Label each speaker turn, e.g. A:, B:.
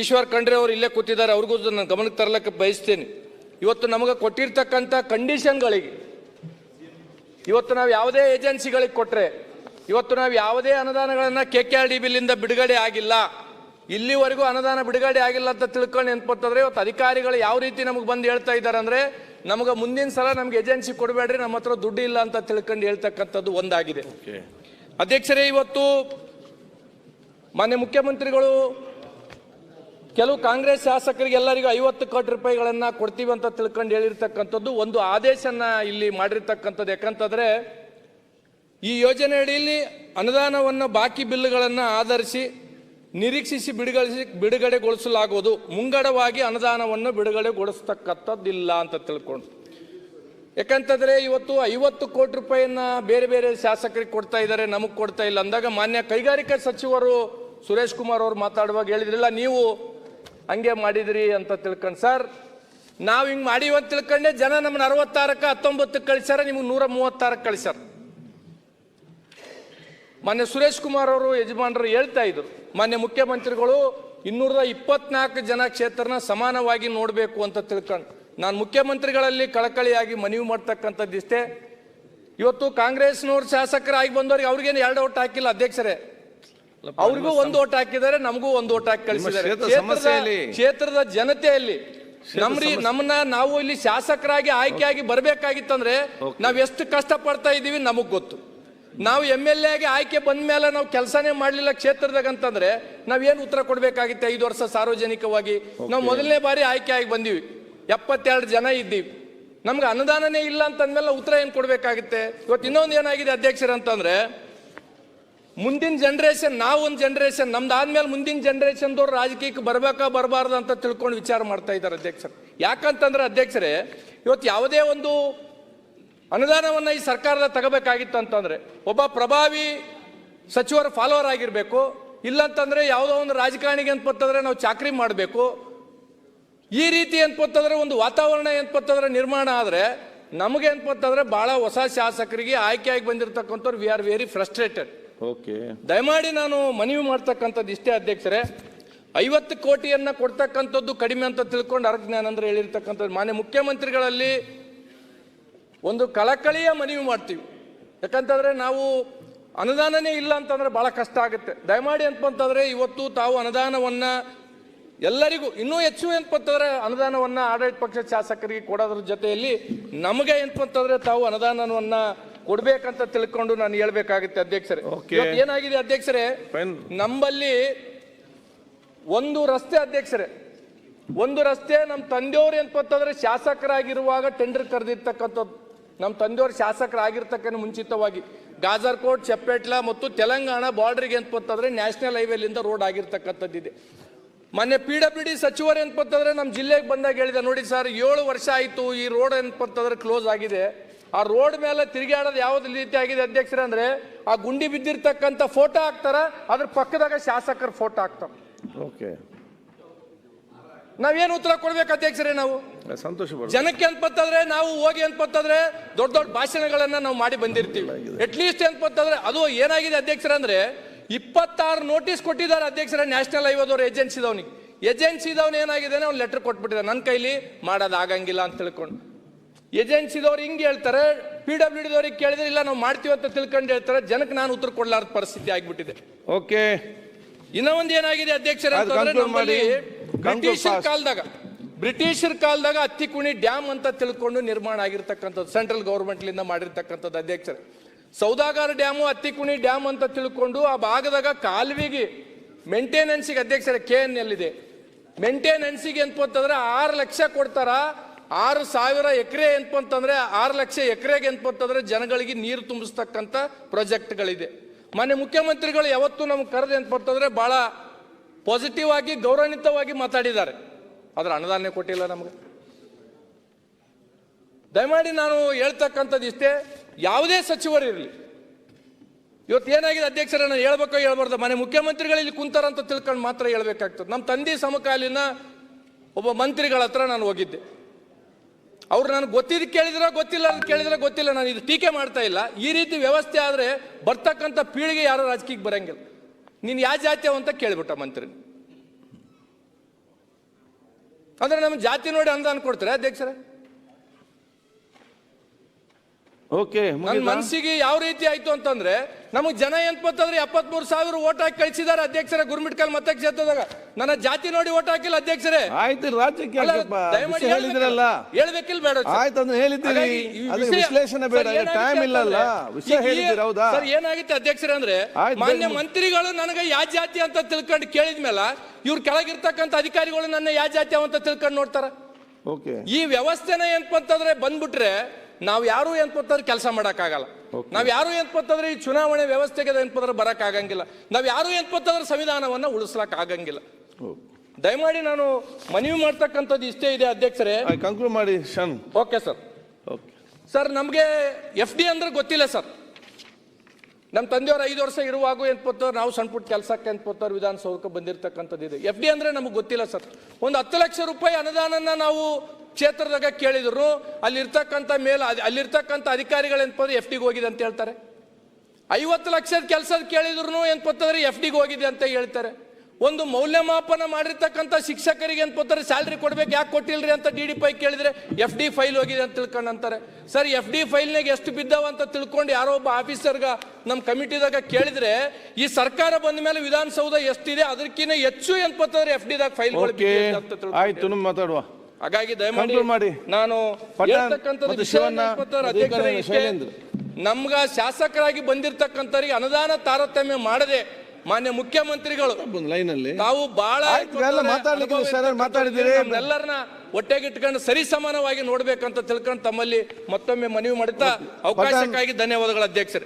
A: ಈಶ್ವರ್ ಖಂಡ್ರೆ ಅವರು ಇಲ್ಲೇ ಕೂತಿದ್ದಾರೆ ಅವ್ರಿಗೂ ನಾನು ಗಮನಕ್ಕೆ ತರಲಿಕ್ಕೆ ಬಯಸ್ತೇನೆ. ಇವತ್ತು ನಮಗೆ ಕೊಟ್ಟಿರ್ತಕ್ಕಂಥ ಕಂಡೀಷನ್ಗಳಿಗೆ ಇವತ್ತು ನಾವು ಯಾವುದೇ ಏಜೆನ್ಸಿಗಳಿಗೆ ಕೊಟ್ಟರೆ ಇವತ್ತು ನಾವು ಯಾವುದೇ ಅನುದಾನಗಳನ್ನು ಕೆ ಕೆ ಆರ್ ಡಿ ಬಿಲ್ಲಿಂದ ಬಿಡುಗಡೆ ಆಗಿಲ್ಲ. ಇಲ್ಲಿವರೆಗೂ ಅನುದಾನ ಬಿಡುಗಡೆ ಆಗಿಲ್ಲ ಅಂತ ತಿಳ್ಕೊಂಡು ನೆನ್ಪತ್ತಂದ್ರೆ ಇವತ್ತು ಅಧಿಕಾರಿಗಳು ಯಾವ ರೀತಿ ನಮಗೆ ಬಂದು ಹೇಳ್ತಾ ಇದ್ದಾರೆ ಅಂದರೆ ನಮಗೆ ಮುಂದಿನ ಸಲ ನಮ್ಗೆ ಏಜೆನ್ಸಿ ಕೊಡಬೇಡ್ರಿ ನಮ್ಮ ಹತ್ರ ದುಡ್ಡು ಇಲ್ಲ ಅಂತ ತಿಳ್ಕೊಂಡು ಹೇಳ್ತಕ್ಕಂಥದ್ದು ಒಂದಾಗಿದೆ. ಅಧ್ಯಕ್ಷರೇ ಇವತ್ತು ಮಾನ್ಯ ಮುಖ್ಯಮಂತ್ರಿಗಳು ಕೆಲವು ಕಾಂಗ್ರೆಸ್ ಶಾಸಕರಿಗೆ ಎಲ್ಲರಿಗೂ ಐವತ್ತು ಕೋಟಿ ರೂಪಾಯಿಗಳನ್ನ ಕೊಡ್ತೀವಿ ಅಂತ ತಿಳ್ಕೊಂಡು ಹೇಳಿರ್ತಕ್ಕಂಥದ್ದು ಒಂದು ಆದೇಶನ ಇಲ್ಲಿ ಮಾಡಿರ್ತಕ್ಕಂಥದ್ದು. ಯಾಕಂತಂದ್ರೆ ಈ ಯೋಜನೆ ಅಡಿಯಲ್ಲಿ ಅನುದಾನವನ್ನು ಬಾಕಿ ಬಿಲ್ಲುಗಳನ್ನು ಆಧರಿಸಿ ನಿರೀಕ್ಷಿಸಿ ಬಿಡುಗಡೆ ಬಿಡುಗಡೆಗೊಳಿಸಲಾಗುವುದು. ಮುಂಗಡವಾಗಿ ಅನುದಾನವನ್ನು ಬಿಡುಗಡೆಗೊಳಿಸ್ತಕ್ಕಂಥದ್ದಿಲ್ಲ ಅಂತ ತಿಳ್ಕೊಂಡು. ಯಾಕಂತಂದ್ರೆ ಇವತ್ತು ಐವತ್ತು ಕೋಟಿ ರೂಪಾಯಿಯನ್ನ ಬೇರೆ ಬೇರೆ ಶಾಸಕರಿಗೆ ಕೊಡ್ತಾ ಇದ್ದಾರೆ, ನಮಗೆ ಕೊಡ್ತಾ ಇಲ್ಲ. ಅಂದಾಗ ಮಾನ್ಯ ಕೈಗಾರಿಕಾ ಸಚಿವರು ಸುರೇಶ್ ಕುಮಾರ್ ಅವರು ಮಾತಾಡುವಾಗ ಹೇಳಿದ್ರಲ್ಲ, ನೀವು ಹಂಗೆ ಮಾಡಿದ್ರಿ ಅಂತ ತಿಳ್ಕೊಂಡು ಸರ್, ನಾವು ಹಿಂಗೆ ಮಾಡೀವಿ ಅಂತ ತಿಳ್ಕೊಂಡೆ ಜನ ನಮ್ಮನ್ನ ಅರವತ್ತಾರಕ್ಕೆ ಹತ್ತೊಂಬತ್ತಕ್ಕೆ ಕಳಿಸ್ಯಾರ, ನಿಮ್ಗೆ ನೂರ ಮೂವತ್ತಾರಕ್ಕೆ ಕಳಿಸ್ಯಾರ. ಮೊನ್ನೆ ಸುರೇಶ್ ಕುಮಾರ್ ಅವರು ಯಜಮಾನರು ಹೇಳ್ತಾ ಇದ್ರು ಮಾನ್ಯ ಮುಖ್ಯಮಂತ್ರಿಗಳು ಇನ್ನೂರ ಇಪ್ಪತ್ನಾಲ್ಕು ಜನ ಕ್ಷೇತ್ರನ ಸಮಾನವಾಗಿ ನೋಡಬೇಕು ಅಂತ ತಿಳ್ಕೊಂಡು. ನಾನು ಮುಖ್ಯಮಂತ್ರಿಗಳಲ್ಲಿ ಕಳಕಳಿಯಾಗಿ ಮನವಿ ಮಾಡ್ತಕ್ಕಂಥದ್ದು ಇಷ್ಟೇ ಇವತ್ತು ಕಾಂಗ್ರೆಸ್ನವ್ರು ಶಾಸಕರಾಗಿ ಬಂದವ್ರಿಗೆ ಅವ್ರಿಗೇನು ಎರಡು ಔಟ್ ಹಾಕಿಲ್ಲ ಅಧ್ಯಕ್ಷರೇ. ಅವ್ರಿಗೂ ಒಂದು ಓಟ್ ಹಾಕಿದ್ದಾರೆ ನಮಗೂ ಒಂದು ಓಟ್ ಹಾಕಿ ಕಳಿಸಿದ್ದಾರೆ.
B: ಕ್ಷೇತ್ರ
A: ಕ್ಷೇತ್ರದ- ಜನತೆಯಲ್ಲಿ ನಮ್ರಿ ನಮ್ಮನ್ನ ನಾವು ಇಲ್ಲಿ ಶಾಸಕರಾಗಿ ಆಯ್ಕೆಯಾಗಿ ಬರ್ಬೇಕಾಗಿತ್ತಂದ್ರೆ ನಾವ್ ಎಷ್ಟು ಕಷ್ಟ ಪಡ್ತಾ ಇದೀವಿ ನಮಗ್ ಗೊತ್ತು. ನಾವು ಎಂ ಎಲ್ ಎಗೆ ಆಯ್ಕೆ ಬಂದ ಮೇಲೆ ನಾವು ಕೆಲಸನೇ ಮಾಡ್ಲಿಲ್ಲ ಕ್ಷೇತ್ರದಾಗ ಅಂತಂದ್ರೆ ನಾವೇನು ಉತ್ತರ ಕೊಡ್ಬೇಕಾಗಿತ್ತು ಐದು ವರ್ಷ ಸಾರ್ವಜನಿಕವಾಗಿ? ನಾವು ಮೊದಲನೇ ಬಾರಿ ಆಯ್ಕೆ ಆಗಿ ಬಂದೀವಿ. ಎಪ್ಪತ್ತೆರಡು ಜನ ಇದ್ದೀವಿ. ನಮ್ಗೆ ಅನುದಾನನೇ ಇಲ್ಲ ಅಂತಂದ್ಮೇಲೆ ಉತ್ತರ ಏನ್ ಕೊಡ್ಬೇಕಾಗುತ್ತೆ? ಇವತ್ತು ಇನ್ನೊಂದು ಏನಾಗಿದೆ ಅಧ್ಯಕ್ಷರ ಅಂತಂದ್ರೆ ಮುಂದಿನ ಜನ್ರೇಷನ್ ನಾವು ಒಂದು ಜನರೇಷನ್ ನಮ್ದು ಆದ್ಮೇಲೆ ಮುಂದಿನ ಜನ್ರೇಷನ್ದವ್ರು ರಾಜಕೀಯಕ್ಕೆ ಬರಬೇಕಾ ಬರಬಾರ್ದು ಅಂತ ತಿಳ್ಕೊಂಡು ವಿಚಾರ ಮಾಡ್ತಾ ಇದ್ದಾರೆ ಅಧ್ಯಕ್ಷರು. ಯಾಕಂತಂದ್ರೆ ಅಧ್ಯಕ್ಷರೇ ಇವತ್ತು ಯಾವುದೇ ಒಂದು ಅನುದಾನವನ್ನು ಈ ಸರ್ಕಾರದ ತಗೋಬೇಕಾಗಿತ್ತು ಅಂತಂದರೆ, ಒಬ್ಬ ಪ್ರಭಾವಿ ಸಚಿವರ ಫಾಲೋವರ್ ಆಗಿರಬೇಕು, ಇಲ್ಲಂತಂದ್ರೆ ಯಾವುದೋ ಒಂದು ರಾಜಕಾರಣಿಗೆ ಅಂತಂದ್ರೆ ನಾವು ಚಾಕ್ರಿ ಮಾಡಬೇಕು. ಈ ರೀತಿ ಅಂತಂದ್ರೆ ಒಂದು ವಾತಾವರಣ ಅಂತಂದ್ರೆ ನಿರ್ಮಾಣ ಆದರೆ, ನಮಗೆ ಅಂತಂದ್ರೆ ಬಹಳ ಹೊಸ ಶಾಸಕರಿಗೆ ಆಯ್ಕೆಯಾಗಿ ಬಂದಿರತಕ್ಕಂಥವ್ರು we are very frustrated
B: okay.
A: ದಯಮಾಡಿ ನಾನು ಮನವಿ ಮಾಡ್ತಕ್ಕಂಥದ್ದು ಇಷ್ಟೇ ಅಧ್ಯಕ್ಷರೇ. ಐವತ್ತು ಕೋಟಿಯನ್ನ ಕೊಡ್ತಕ್ಕಂಥದ್ದು ಕಡಿಮೆ ಅಂತ ತಿಳ್ಕೊಂಡು ಅರ್ಜ್ಞಾನಂದ್ರ ಹೇಳಿರ್ತಕ್ಕಂಥದ್ದು. ಮಾನ್ಯ ಮುಖ್ಯಮಂತ್ರಿಗಳಲ್ಲಿ ಒಂದು ಕಳಕಳಿಯ ಮನವಿ ಮಾಡ್ತೀವಿ. ಯಾಕಂತಂದ್ರೆ ನಾವು ಅನುದಾನನೇ ಇಲ್ಲ ಅಂತಂದ್ರೆ ಬಹಳ ಕಷ್ಟ ಆಗುತ್ತೆ. ದಯಮಾಡಿ ಅಂತಂತಂದ್ರೆ ಇವತ್ತು ತಾವು ಅನುದಾನವನ್ನ ಎಲ್ಲರಿಗೂ, ಇನ್ನೂ ಹೆಚ್ಚು ಅಂತಂತಂದ್ರೆ ಅನುದಾನವನ್ನ ಆಡಳಿತ ಪಕ್ಷದ ಶಾಸಕರಿಗೆ ಕೊಡೋದ್ರ ಜೊತೆಯಲ್ಲಿ ನಮಗೆ ಅಂತಂತಂದ್ರೆ ತಾವು ಅನುದಾನವನ್ನ ಕೊಡ್ಬೇಕಂತ ತಿಳ್ಕೊಂಡು ನಾನು ಹೇಳ್ಬೇಕಾಗುತ್ತೆ ಅಧ್ಯಕ್ಷರೇ.
B: Okay.
A: ಇವತ್ತು ಏನಾಗಿದೆ ಅಧ್ಯಕ್ಷರೇ?
B: Fine.
A: ನಮ್ಮಲ್ಲಿ ಒಂದು ರಸ್ತೆ ಅಧ್ಯಕ್ಷರೇ. ಒಂದು ರಸ್ತೆ ನಮ್ಮ ತಂದೆಯವ್ರು ಅಂತಂದ್ರೆ ಶಾಸಕರಾಗಿರುವಾಗ ಟೆಂಡರ್ ಕರೆದಿರ್ತಕ್ಕಂಥದ್ದು ನಮ್ಮ ತಂದೆಯವ್ರು ಶಾಸಕರಾಗಿರ್ತಕ್ಕಂಥ ಮುಂಚಿತವಾಗಿ ಗಾಜರ್ಕೋಟ್ ಚಪ್ಪೆಟ್ಲ ಮತ್ತು ತೆಲಂಗಾಣ ಬಾರ್ಡರ್ಗೆ ಅಂತಂದ್ರೆ ನ್ಯಾಷನಲ್ ಹೈವೇಲಿಂದ ರೋಡ್ ಆಗಿರ್ತಕ್ಕಂಥದ್ದಿದೆ ಮೊನ್ನೆ ಪಿ ಡಬ್ಲ್ಯೂ ಡಿ ಸಚಿವರು ಅಂತಂದ್ರೆ ನಮ್ಮ ಜಿಲ್ಲೆಗೆ ಬಂದಾಗ ಹೇಳಿದೆ ನೋಡಿ ಸರ್ ಏಳು ವರ್ಷ ಆಯಿತು ಈ ರೋಡ್ ಅಂತಂದ್ರೆ ಕ್ಲೋಸ್ ಆಗಿದೆ. ಆ ರೋಡ್ ಮೇಲೆ ತಿರುಗಾಡೋದು ಯಾವ್ದು ರೀತಿ ಆಗಿದೆ ಅಧ್ಯಕ್ಷರ ಅಂದ್ರೆ ಆ ಗುಂಡಿ ಬಿದ್ದಿರ್ತಕ್ಕಂಥ ಫೋಟೋ ಹಾಕ್ತಾರ ಅದ್ರ ಪಕ್ಕದಾಗ ಶಾಸಕರ ಫೋಟೋ ಹಾಕ್ತಾರ.
B: ಓಕೆ.
A: ನಾವೇನು ಉತ್ತರ ಕೊಡ್ಬೇಕು ಅಧ್ಯಕ್ಷರೇ ನಾವು?
B: ಸಂತೋಷ
A: ಜನಕ್ಕೆ ಅನ್ಪತ್ತಂದ್ರೆ ನಾವು ಹೋಗಿ ಅನ್ಪತ್ತಂದ್ರೆ ದೊಡ್ಡ ದೊಡ್ಡ ಭಾಷಣಗಳನ್ನ ನಾವು ಮಾಡಿ ಬಂದಿರ್ತೀವಿ. ಅಟ್ಲೀಸ್ಟ್ ಅನ್ಪತ್ತಂದ್ರೆ ಅದು ಏನಾಗಿದೆ ಅಧ್ಯಕ್ಷರ ಅಂದ್ರೆ ಇಪ್ಪತ್ತಾರು ನೋಟಿಸ್ ಕೊಟ್ಟಿದ್ದಾರೆ ಅಧ್ಯಕ್ಷರ ನ್ಯಾಷನಲ್ ಹೈವೇದವ್ರು ಏಜೆನ್ಸಿದವನಿಗೆ ಏಜೆನ್ಸಿದವನು ಏನಾಗಿದೆ ಅವ್ನು ಲೆಟರ್ ಕೊಟ್ಬಿಟ್ಟಿದ್ದಾರೆ. ನನ್ನ ಕೈಲಿ ಮಾಡೋದಾಗಂಗಿಲ್ಲ ಅಂತ ತಿಳ್ಕೊಂಡು. ಏಜೆನ್ಸಿದವ್ರು ಹಿಂಗೆ ಹೇಳ್ತಾರೆ ಪಿ ಡಬ್ಲ್ಯೂ ಡಿದವ್ರಿಗೆ ಕೇಳಿದ್ರೆ ಇಲ್ಲ ನಾವು ಮಾಡ್ತೀವಿ ಅಂತ ತಿಳ್ಕೊಂಡು ಹೇಳ್ತಾರೆ. ಜನಕ್ಕೆ ನಾನು ಉತ್ತರ ಕೊಡ್ಲಾರ್ದ ಪರಿಸ್ಥಿತಿ ಆಗಿಬಿಟ್ಟಿದೆ.
B: ಓಕೆ.
A: ಇನ್ನ ಒಂದು ಏನಾಗಿದೆ ಅಧ್ಯಕ್ಷರ ಬ್ರಿಟಿಷರ್. ಕಾಲದಾಗ ಬ್ರಿಟಿಷರ್ ಕಾಲದಾಗ ಅತ್ತಿಕುಣಿ ಡ್ಯಾಮ್ ಅಂತ ತಿಳ್ಕೊಂಡು ನಿರ್ಮಾಣ ಆಗಿರ್ತಕ್ಕಂಥದ್ದು ಸೆಂಟ್ರಲ್ ಗೌರ್ಮೆಂಟ್ಲಿಂದ ಮಾಡಿರ್ತಕ್ಕಂಥದ್ದು ಅಧ್ಯಕ್ಷರ. ಸೌದಾಗಾರ ಡ್ಯಾಮು ಹತ್ತಿಕುಣಿ ಡ್ಯಾಮ್ ಅಂತ ತಿಳ್ಕೊಂಡು ಆ ಭಾಗದಾಗ ಕಾಲುವೆಗೆ ಮೇಂಟೆನೆನ್ಸಿಗೆ ಅಧ್ಯಕ್ಷರ ಕೆ ಎನ್ ಎಲ್ ಇದೆ. ಮೇಂಟೆನೆನ್ಸಿಗೆ ಅಂತಂದ್ರೆ ಆರು ಲಕ್ಷ ಕೊಡ್ತಾರ ಆರು ಸಾವಿರ ಎಕರೆ ಅಂತಂದ್ರೆ ಆರು ಲಕ್ಷ ಎಕರೆಗೆ ಅಂತಂದ್ರೆ ಜನಗಳಿಗೆ ನೀರು ತುಂಬಿಸ್ತಕ್ಕಂಥ ಪ್ರಾಜೆಕ್ಟ್ಗಳಿದೆ. ಮನೆ ಮುಖ್ಯಮಂತ್ರಿಗಳು ಯಾವತ್ತೂ ನಮ್ಗೆ ಕರೆದು ಅಂತಂದ್ರೆ ಬಹಳ ಪಾಸಿಟಿವ್ ಆಗಿ, ಗೌರವಾನ್ವಿತವಾಗಿ ಮಾತಾಡಿದ್ದಾರೆ. ಆದ್ರೆ ಅನುದಾನ ಕೊಟ್ಟಿಲ್ಲ ನಮಗೆ. ದಯಮಾಡಿ ನಾನು ಹೇಳ್ತಕ್ಕಂಥದ್ದು ಇಷ್ಟೇ, ಯಾವುದೇ ಸಚಿವರು ಇರಲಿ. ಇವತ್ತು ಏನಾಗಿದೆ ಅಧ್ಯಕ್ಷರ, ನಾನು ಹೇಳ್ಬೇಕೋ ಹೇಳ್ಬಾರ್ದು ಮನೆ ಮುಖ್ಯಮಂತ್ರಿಗಳು ಇಲ್ಲಿ ಕುಂತಾರಂತ ತಿಳ್ಕೊಂಡು ಮಾತ್ರ ಹೇಳ್ಬೇಕಾಗ್ತದೆ. ನಮ್ಮ ತಂದೆ ಸಮಕಾಲೀನ ಒಬ್ಬ ಮಂತ್ರಿಗಳ ಹತ್ರ ನಾನು ಹೋಗಿದ್ದೆ. ಅವ್ರು ನನಗೆ ಗೊತ್ತಿದ್ ಕೇಳಿದ್ರೆ, ಗೊತ್ತಿಲ್ಲ ಅಂತ ಕೇಳಿದ್ರೆ, ಗೊತ್ತಿಲ್ಲ. ನಾನು ಇದು ಟೀಕೆ ಮಾಡ್ತಾ ಇಲ್ಲ. ಈ ರೀತಿ ವ್ಯವಸ್ಥೆ ಆದರೆ ಬರ್ತಕ್ಕಂಥ ಪೀಳಿಗೆ ಯಾರು ರಾಜಕೀಯಕ್ಕೆ ಬರಂಗಿಲ್ಲ. ನೀನು ಯಾವ ಜಾತಿ ಅಂತ ಕೇಳಿಬಿಟ್ಟ ಮಂತ್ರಿ. ಅಂದ್ರೆ ನಮ್ಮ ಜಾತಿ ನೋಡಿ ಅನುದಾನ ಕೊಡ್ತಾರೆ ಅಧ್ಯಕ್ಷರೇ?
B: ಓಕೆ
A: ನನ್ನ ಮನಸ್ಸಿಗೆ ಯಾವ ರೀತಿ ಆಯ್ತು ಅಂತಂದ್ರೆ ನಮಗ್ ಜನ ಏನ್ಪತ್ತಂದ್ರೆ ಎಪ್ಪತ್ಮೂರು ಸಾವಿರ ಓಟ್ ಹಾಕಿ ಕಳಿಸಿದಾರೆ ಗುರ್ಮಿಟ್ಕಲ್ ಗುರುಮಿಟ್ಕಲ್ ಮತಕ್ಷೇತ್ರದಾಗ ನನ್ನ ಜಾತಿ ನೋಡಿ ಓಟ್ ಹಾಕಿಲ್ಲ ಅಧ್ಯಕ್ಷರೇ.
B: ಆಯ್ತು ರಾಜ್ಯಕ್ಕೆ?
A: ದಯಮಾಡಿ
B: ಹೇಳಿದ್ರಲ್ಲ.
A: ಹೇಳ್ಬೇಕಿಲ್ಲ ಬೇಡ.
B: ಆಯ್ತು ಅಂದ್ರೆ ಹೇಳಿದ್ದೀರಿ. ವಿಶ್ಲೇಷಣೆ ಬೇಡ ಟೈಮ್ ಇಲ್ಲಲ್ಲ ವಿಷಯ ಹೇಳಿದ್ದೀರಿ ಹೌದಾ?
A: ಸರ್ ಏನಾಗಿತ್ತು ಅಧ್ಯಕ್ಷರೇ ಅಂದ್ರೆ ಮಾನ್ಯ ಮಂತ್ರಿಗಳು ನನಗೆ ಯಾ ಜಾತಿ ಅಂತ ತಿಳ್ಕೊಂಡು ಕೇಳಿದ್ಮೇಲೆ ಇವ್ರ ಕೆಳಗಿರ್ತಕ್ಕಂತ ಅಧಿಕಾರಿಗಳು ನನ್ನ ಯಾ ಜಾತಿ ಅಂತ ತಿಳ್ಕೊಂಡು ನೋಡ್ತಾರ.
B: ಓಕೆ.
A: ಈ ವ್ಯವಸ್ಥೆನ ಏನಪ್ಪ ಅಂತಂದ್ರೆ ಬಂದ್ಬಿಟ್ರೆ ನಾವು ಯಾರು ಏನಪ್ಪಂತಂದ್ರೆ ಕೆಲಸ ಮಾಡೋಕ್ಕಾಗಲ್ಲ.
B: ನಾವು
A: ನಾವ್ ಯಾರು ಏನಪ್ಪಂತಂದ್ರೆ ಈ ಚುನಾವಣೆ ವ್ಯವಸ್ಥೆಗೆ ಏನಪ್ಪಂದ್ರೆ ಬರೋಕ್ಕಾಗಂಗಿಲ್ಲ. ಆಗಂಗಿಲ್ಲ ನಾವ್ ಯಾರು ಏನ್ಪತ್ತಂದ್ರೆ ಸಂವಿಧಾನವನ್ನು ಉಳಿಸ್ಲಕ್ಕೆ ಆಗಂಗಿಲ್ಲ ದಯಮಾಡಿ ನಾನು ಮನವಿ ಮಾಡ್ತಕ್ಕಂಥದ್ದು ಇಷ್ಟೇ ಇದೆ ಅಧ್ಯಕ್ಷರೇ.
B: ಕಂಕ್ಲೂಡ್ ಮಾಡಿ ಶನ್
A: ಓಕೆ ಸರ್
B: ಓಕೆ
A: ಸರ್ ನಮಗೆ ಎಫ್ ಡಿ ಅಂದ್ರೆ ಗೊತ್ತಿಲ್ಲ ಸರ್ ನಮ್ಮ ತಂದೆಯವರು ಐದು ವರ್ಷ ಇರುವಾಗ ಏನ್ಪೋತಾರ ನಾವು ಸಣ್ಣ ಪುಟ್ಟ ಕೆಲಸಕ್ಕೆ ಏನ್ಪೋತಾರ ವಿಧಾನಸೌಧಕ್ಕೆ ಬಂದಿರತಕ್ಕಂಥದ್ದು ಇದೆ. ಎಫ್ ಡಿ ಅಂದ್ರೆ ನಮಗೆ ಗೊತ್ತಿಲ್ಲ ಸರ್ ಒಂದು ಹತ್ತು ಲಕ್ಷ ರೂಪಾಯಿ ಅನುದಾನನ ನಾವು ಕ್ಷೇತ್ರದಾಗ ಕೇಳಿದ್ರು ಅಲ್ಲಿರ್ತಕ್ಕಂಥ ಮೇಲ ಅಲ್ಲಿರ್ತಕ್ಕಂಥ ಅಧಿಕಾರಿಗಳು ಏನ್ಪೋದ್ರೆ ಎಫ್ ಡಿಗೆ ಹೋಗಿದೆ ಅಂತ ಹೇಳ್ತಾರೆ. ಐವತ್ತು ಲಕ್ಷದ ಕೆಲಸದ ಕೇಳಿದ್ರು ಏನ್ಪತ್ತಂದ್ರೆ ಎಫ್ ಡಿಗೆ ಹೋಗಿದೆ ಅಂತ ಹೇಳ್ತಾರೆ. ಒಂದು ಮೌಲ್ಯಮಾಪನ ಮಾಡಿರ್ತಕ್ಕಂಥ ಶಿಕ್ಷಕರಿಗೆ ಏನ್ಪತ್ತಾರೆ ಸ್ಯಾಲ್ರಿ ಕೊಡ್ಬೇಕು ಯಾಕೆ ಕೊಟ್ಟಿಲ್ರಿ ಅಂತ ಡಿ ಡಿ ಪೈ ಕೇಳಿದ್ರೆ ಎಫ್ ಡಿ ಫೈಲ್ ಹೋಗಿದೆ ಅಂತ ತಿಳ್ಕೊಂಡು ಅಂತಾರೆ ಸರ್ ಎಫ್ ಡಿ ಫೈಲ್ನಾಗ ಎಷ್ಟು ಬಿದ್ದಾವ ಅಂತ ತಿಳ್ಕೊಂಡು ಯಾರೋ ಒಬ್ಬ ಆಫೀಸರ್ಗ ನಮ್ಮ ಕಮಿಟಿದಾಗ ಕೇಳಿದ್ರೆ ಈ ಸರ್ಕಾರ ಬಂದ ಮೇಲೆ ವಿಧಾನಸೌಧ ಎಷ್ಟಿದೆ ಅದಕ್ಕಿಂತ ಹೆಚ್ಚು ಏನ್ಪೋತಾರೆ ಎಫ್ ಡಿದಾಗ ಫೈಲ್
B: ಆಯ್ತು ಮಾತಾಡುವ.
A: ಹಾಗಾಗಿ ದಯಮಾಡಿ
B: ಮಾಡಿ.
A: ನಾನು. ನಮ್ಗ ಶಾಸಕರಾಗಿ ಬಂದಿರತಕ್ಕಂಥವ್ರಿಗೆ ಅನುದಾನ ತಾರತಮ್ಯ ಮಾಡದೆ ಮಾನ್ಯ ಮುಖ್ಯಮಂತ್ರಿಗಳು
B: ಲೈನಲ್ಲಿ
A: ತಾವು ಬಹಳ. ಎಲ್ಲರನ್ನ ಒಟ್ಟೆಗಿಟ್ಕೊಂಡು ಸರಿ ಸಮಾನವಾಗಿ ನೋಡ್ಬೇಕಂತ ತಿಳ್ಕೊಂಡು ತಮ್ಮಲ್ಲಿ ಮತ್ತೊಮ್ಮೆ ಮನವಿ ಮಾಡುತ್ತಾ ಅವಕಾಶಕ್ಕಾಗಿ ಧನ್ಯವಾದಗಳು ಅಧ್ಯಕ್ಷರೇ